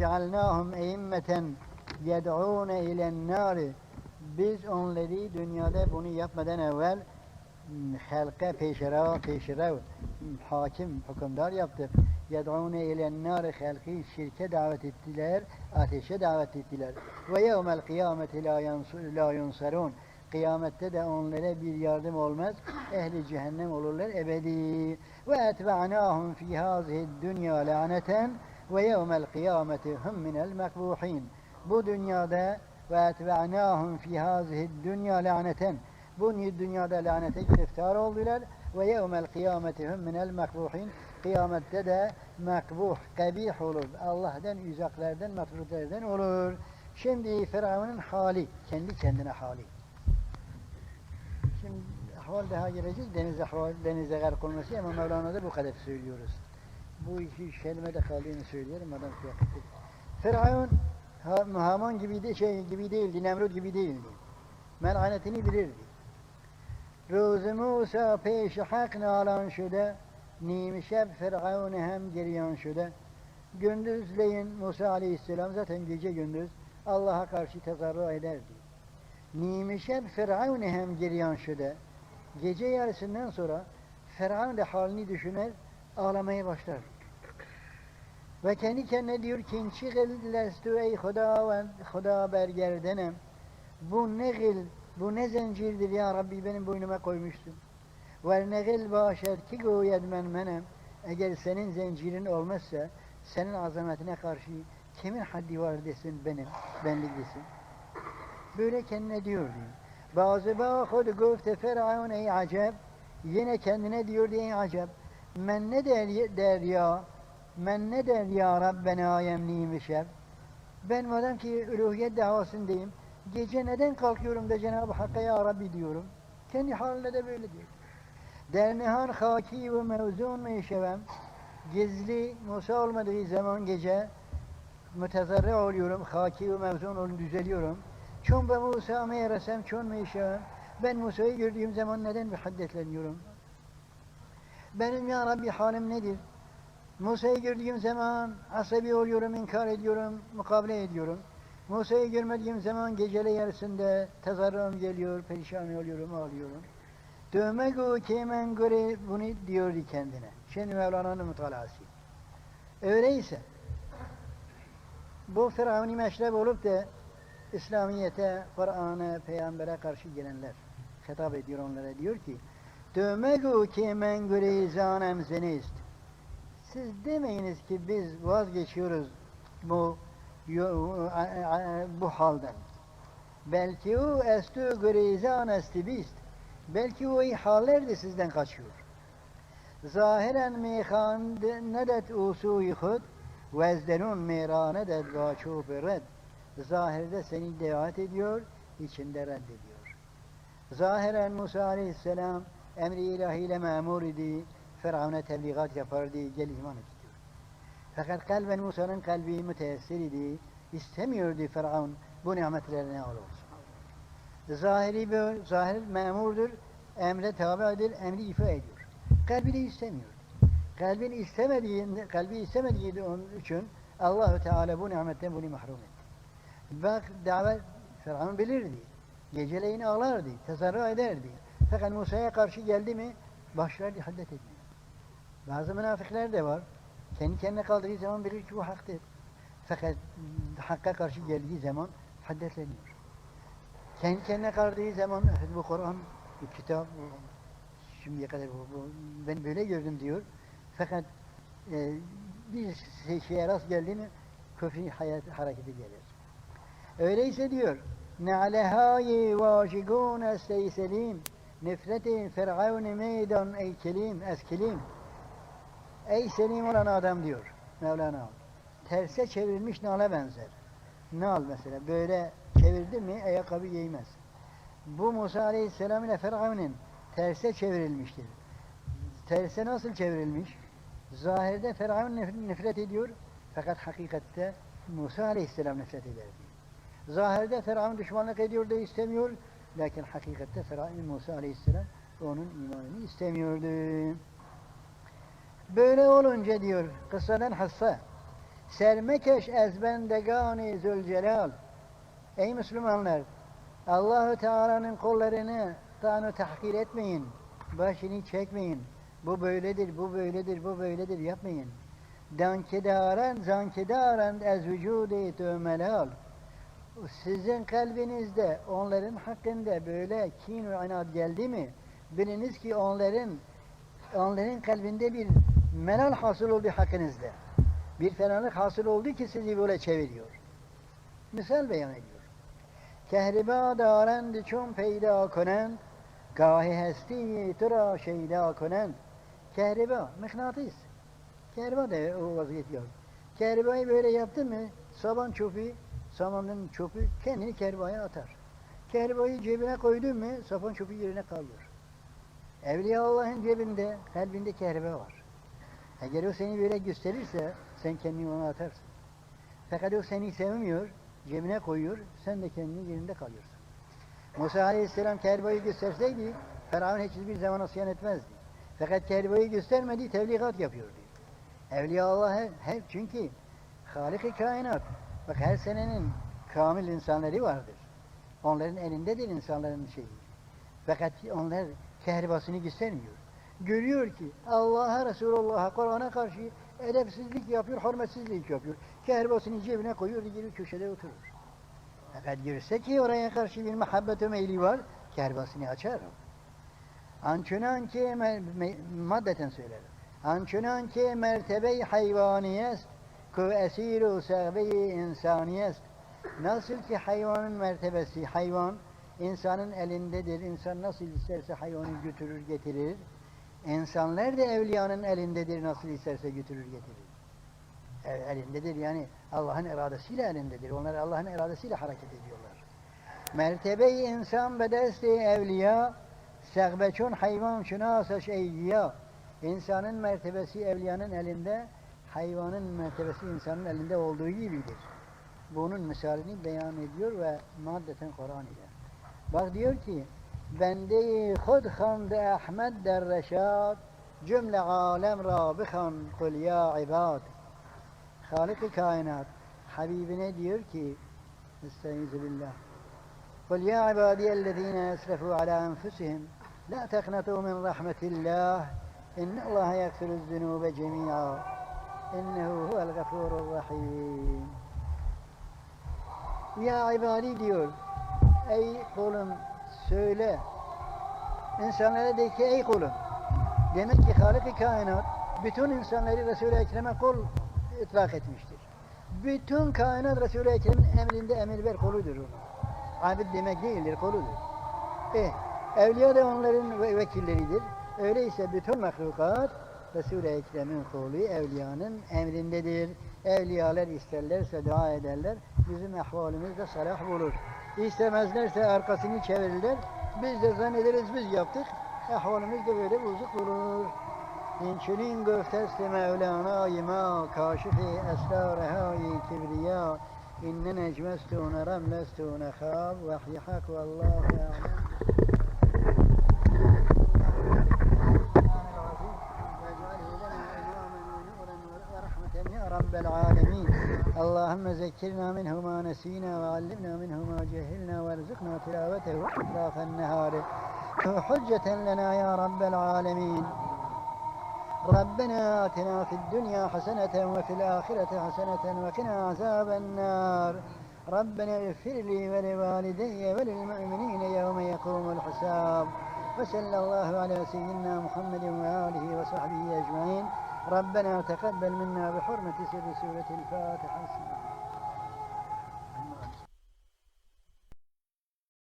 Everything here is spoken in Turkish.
وَجَعَلْنَاهُمْ اَيِمَّةً يَدْعُونَ اِلَى النَّارِ Biz onları dünyada bunu yapmadan evvel m, halka peşera peşera m, hakim hükümdar yaptık. Yed'ûne ilen nâri halkı şirke davet ettiler, ateşe davet ettiler. Ve yevmel kıyameti la, yansu- la yunsarun. Kıyamette de onlara bir yardım olmaz. Ehli cehennem olurlar ebedi. Ve etba'nâhum fî hâzihi dünya laneten ve yevmel kıyameti hum minel mekbuhin. Bu dünyada ve etba'nâhum fî hâzihi dünya laneten. Bu dünyada lanete giriftar oldular ve yevmel kıyameti hum minel mekbuhin. Kıyamette de mekbuh, kabih olur. Allah'tan uzaklardan, matrutlerden olur. Şimdi Firavun'un hali, kendi kendine hali. Şimdi ahval daha gelecek, deniz ahval, denize gark olması ama Mevlana'da bu kadar söylüyoruz bu iki kelime de kaldığını söylüyorum adam şey yaptı. Firavun Haman gibi şey gibi değildi, Nemrut gibi değildi. Menanetini bilirdi. Ruz Musa peş hak nalan şude, nim Firavun hem geriyan şude. Gündüzleyin Musa aleyhisselam zaten gece gündüz Allah'a karşı tezarru ederdi. Nimişer Firavun hem geriyan şude. Gece yarısından sonra Firavun de halini düşünür, ağlamaya başlar. Ve kendi kendine diyor ki "İnşigil lestu ey Huda Huda bergerdenem. Bu ne gil, bu ne zincirdir ya Rabbi benim boynuma koymuştun. Ve ne gil başet ki goyed men menem. Eğer senin zincirin olmazsa senin azametine karşı kimin haddi var desin benim, benlik desin. Böyle kendine diyor diyor. Bazı bâhud gofte Firavun ey acep. Yine kendine diyor ey acep. Men ne der, der ya, men ne der ya Rabbena yemni ve şer. Ben madem ki üluhiyet davasındayım, gece neden kalkıyorum da Cenab-ı Hakk'a ya Rabbi diyorum. Kendi haline de böyle diyor. Der nehar haki ve mevzun meşevem. Gizli Musa olmadığı zaman gece mütezarri oluyorum, haki ve mevzun olup düzeliyorum. Çün be Musa meğeresem çün meşevem. Ben Musa'yı gördüğüm zaman neden bir haddetleniyorum? Benim ya Rabbi halim nedir? Musa'yı gördüğüm zaman asabi oluyorum, inkar ediyorum, mukabele ediyorum. Musa'yı görmediğim zaman gecele yarısında tezarrum geliyor, perişan oluyorum, ağlıyorum. Dövmek o ki men göre bunu diyordu kendine. Şimdi Mevlana'nın mutalası. Öyleyse bu Firavuni meşrep olup da İslamiyete, Kur'an'a, Peygamber'e karşı gelenler hitap ediyor onlara diyor ki Dövmek o ki men göre zanem zenist. Siz demeyiniz ki biz vazgeçiyoruz bu bu halden. Belki o estu grizan estibist. Belki o iyi haller de sizden kaçıyor. Zahiren mihan nedet usuy khud vezdenun miranedet gaçub red. Zahirde seni davet ediyor, içinde reddediyor. Zahiren Musa aleyhisselam emri ilahiyle memur idi. Firavun'a tebliğat yapardı, gel iman et diyor. Fakat kalben Musa'nın kalbi müteessir idi. İstemiyordu Firavun bu nimetlerine ol olsun. Zahiri bir, zahir memurdur, emre tabidir, emri ifa ediyor. Kalbi de istemiyor. Kalbin istemediği, kalbi istemediği onun için Allahu Teala bu nimetten bunu mahrum etti. Bak davet Firavun bilirdi. Geceleyin ağlardı, tezarru ederdi. Fakat Musa'ya karşı geldi mi başlardı haddet etmeye. Bazı münafıklar da var. Kendi kendine kaldığı zaman bilir ki bu haktır. Fakat hakka karşı geldiği zaman haddetleniyor. Kendi kendine kaldığı zaman bu Kur'an, bu kitap, şimdiye kadar bu, bu, ben böyle gördüm diyor. Fakat e, bir şey- şeye rast geldi mi küfrü hayat hareketi gelir. Öyleyse diyor Na'lehayi vaşigun estey selim Nefreti firavun meydan ey kelim eskelim Ey selim olan adam diyor Mevlana. Terse çevrilmiş nala benzer. Nal mesela böyle çevirdi mi ayakkabı giymez. Bu Musa Aleyhisselam ile Firavun'un terse çevrilmiştir. Terse nasıl çevrilmiş? Zahirde Firavun nef- nefret ediyor fakat hakikatte Musa Aleyhisselam nefret ederdi. Zahirde Firavun düşmanlık ediyor da istemiyor lakin hakikatte Firavun Musa Aleyhisselam onun imanını istemiyordu. Böyle olunca diyor kıssadan hassa Sermekeş ez bendegani Zülcelal. Ey Müslümanlar! Allahu Teala'nın kollarını tanı tahkir etmeyin. Başını çekmeyin. Bu böyledir, bu böyledir, bu böyledir yapmayın. Dankedaren, zankedaren ez vücude tümelal. Sizin kalbinizde onların hakkında böyle kin ve inat geldi mi? Biliniz ki onların onların kalbinde bir melal hasıl oldu hakkınızda. Bir fenalık hasıl oldu ki sizi böyle çeviriyor. Misal beyan ediyor. Kehriba darend çun peyda konend, gahi hesti tıra şeyda konend. Kehriba, mıknatıs. Kehriba da o vaziyet yok. Kehribayı böyle yaptın mı, saban çöpü, samanın çöpü kendini kehribaya atar. Kehribayı cebine koydun mu, sapan çöpü yerine kalıyor. Evliya Allah'ın cebinde, kalbinde kehriba var. Eğer o seni böyle gösterirse, sen kendini ona atarsın. Fakat o seni sevmiyor, cebine koyuyor, sen de kendini yerinde kalıyorsun. Musa Aleyhisselam kerbayı gösterseydi, Firavun hiçbir zaman asyan etmezdi. Fakat kerbayı göstermedi, tebligat yapıyordu. Evliya Allah hep çünkü Halik-i kainat. Bak her senenin kamil insanları vardır. Onların elindedir insanların şeyi. Fakat onlar kehribasını göstermiyor. Görüyor ki Allah'a, Resulullah'a, Kur'an'a karşı edepsizlik yapıyor, hürmetsizlik yapıyor. Kehribasını cebine koyuyor, gelir köşede oturur. Fakat görse ki oraya karşı bir muhabbet meyli var, kerbasını açar. Ançunan ki maddeten söylerim. Ançunan ki mertebe hayvaniyest ku esiru sehve insaniyest. Nasıl ki hayvanın mertebesi, hayvan insanın elindedir. İnsan nasıl isterse hayvanı götürür getirir. İnsanlar da evliyanın elindedir. Nasıl isterse götürür getirir. Elindedir yani Allah'ın iradesiyle elindedir. Onlar Allah'ın iradesiyle hareket ediyorlar. Mertebe-i insan bedesti evliya Sehbeçun hayvan şunasa şeyya. İnsanın mertebesi evliyanın elinde, hayvanın mertebesi insanın elinde olduğu gibidir. Bunun misalini beyan ediyor ve maddeten Kur'an ile. Bak diyor ki, bende khud khand Ahmed der reşad, cümle alem rabıhan kul ya ibad. Halik-i kainat, Habibine diyor ki, Estaizu billah, قل يا عبادي الذين أسرفوا على أنفسهم لا تقنطوا من رحمة الله إن الله يغفر الذنوب جميعا İnnehu huvel gafurur rahim. Ya ibadi diyor. Ey kulum söyle. İnsanlara de ki ey kulum. Demek ki Halık-ı Kainat bütün insanları Resul-i Ekrem'e kul itlak etmiştir. Bütün kainat Resul-i Ekrem'in emrinde emirver koludur. Abid demek değildir, koludur. Eh, evliya da onların vekilleridir. Öyleyse bütün mahlukat Resul-i Ekrem'in kolu evliyanın emrindedir. Evliyalar isterlerse dua ederler. Bizim ahvalimiz de salah bulur. İstemezlerse arkasını çevirirler. Biz de zannederiz biz yaptık. Ahvalimiz de böyle bozuk olur. İnçinin göftesti Mevlana'yı ma kaşifi esrarehâ-i kibriya İnne necmestûne remlestûne khâb vahyihak vallâhu a'lem اللهم ذكرنا منه ما نسينا وعلمنا منه ما جهلنا وارزقنا تلاوته أطراف النهار. حجة لنا يا رب العالمين. ربنا آتنا في الدنيا حسنة وفي الآخرة حسنة وقنا عذاب النار. ربنا اغفر لي ولوالدي وللمؤمنين يوم يقوم الحساب. وصلى الله على سيدنا محمد وآله وصحبه أجمعين. ربنا تقبل منا بحرمة سر سورة الفاتحة.